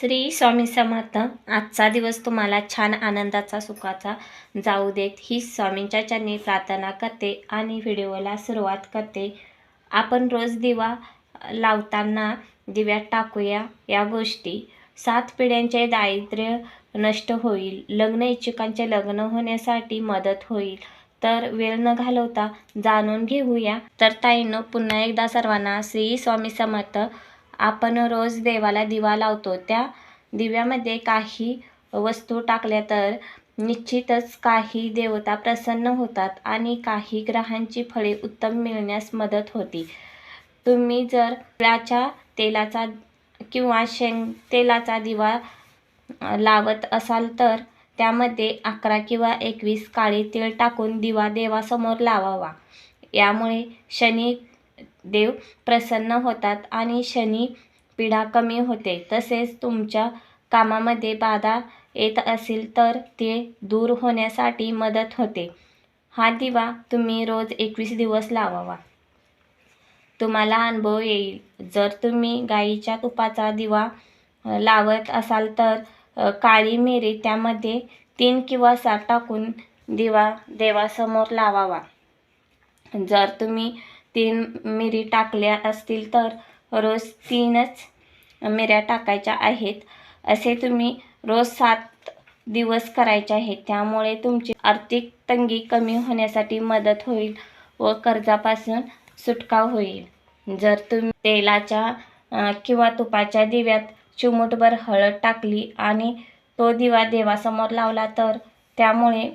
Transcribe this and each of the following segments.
श्री स्वामी समर्थ आजचा दिवस तुम्हाला छान आनंदाचा सुखाचा जाऊ देत. ही स्वामींच्या चरणी प्रार्थना करते आणि व्हिडिओला सुरुवात करते. आपण रोज दिवा लावताना दिव्यात टाकूया या गोष्टी. सात पिढ्यांचे दारिद्र्य नष्ट होईल. लग्न इच्छुकांचे लग्न होण्यासाठी मदत होईल. तर वेळ न घालवता जाणून घेऊया. तर ताईनं पुन्हा एकदा सर्वांना श्री स्वामी समर्थ आपण रोज देवाला दिवा लावतो. त्या दिव्यामध्ये काही वस्तू टाकल्या तर निश्चितच काही देवता प्रसन्न होतात आणि काही ग्रहांची फळे उत्तम मिळण्यास मदत होती. तुम्ही जर तिळाच्या तेलाचा किंवा शेंग तेलाचा दिवा लावत असाल तर त्यामध्ये अकरा किंवा एकवीस काळे तीळ टाकून दिवा देवासमोर लावावा. यामुळे शनी देव प्रसन्न होतात आणि शनी पीडा कमी होते. तसेच तुमच्या कामामध्ये बाधा येत असेल तर ते दूर होण्यासाठी मदत होते. हा दिवा तुम्ही रोज एकवीस दिवस लावावा. तुम्हाला अनुभव येईल. जर तुम्ही गाईच्या तुपाचा दिवा लावत असाल तर काळी मिरी त्यामध्ये तीन किंवा सात टाकून दिवा देवासमोर लावावा. जर तुम्ही तीन मिरी टाकल्या असतील तर रोज तीनच मिऱ्या टाकायच्या आहेत. असे तुम्ही रोज सात दिवस करायचे आहेत. त्यामुळे तुमची आर्थिक तंगी कमी होण्यासाठी मदत होईल व कर्जापासून सुटका होईल. जर तुम्ही तेलाच्या किंवा तुपाच्या दिव्यात चिमूटभर हळद टाकली आणि तो दिवा देवासमोर लावला तर त्यामुळे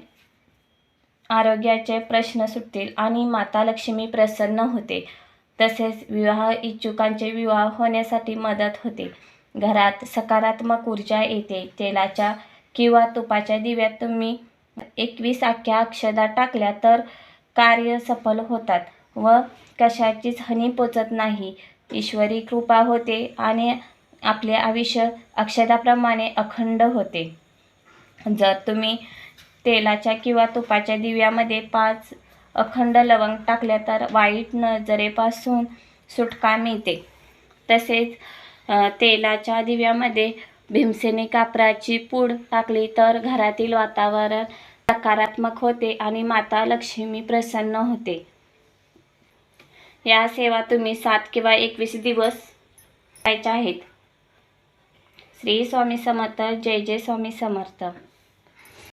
आरोग्याचे प्रश्न सुटतील आणि माता लक्ष्मी प्रसन्न होते. तसेच विवाह इच्छुकांचे विवाह होण्यासाठी मदत होते. घरात सकारात्मक ऊर्जा येते. तेलाच्या किंवा तुपाच्या दिव्यात तुम्ही एकवीस अख्ख्या अक्षदा टाकल्या तर कार्य सफल होतात व कशाचीच हानी पोचत नाही. ईश्वरी कृपा होते आणि आपले आयुष्य अक्षदाप्रमाणे अखंड होते. जर तुम्ही तेलाच्या किंवा तुपाच्या दिव्यामध्ये पाच अखंड लवंग टाकल्या तर वाईट नजरेपासून सुटका मिळते. तसेच तेलाच्या दिव्यामध्ये भीमसेनी कापराची पूड टाकली तर घरातील वातावरण सकारात्मक होते आणि माता लक्ष्मी प्रसन्न होते. या सेवा तुम्ही सात किंवा एकवीस दिवस करायच्या आहेत. श्री स्वामी समर्थ जय जय स्वामी समर्थ.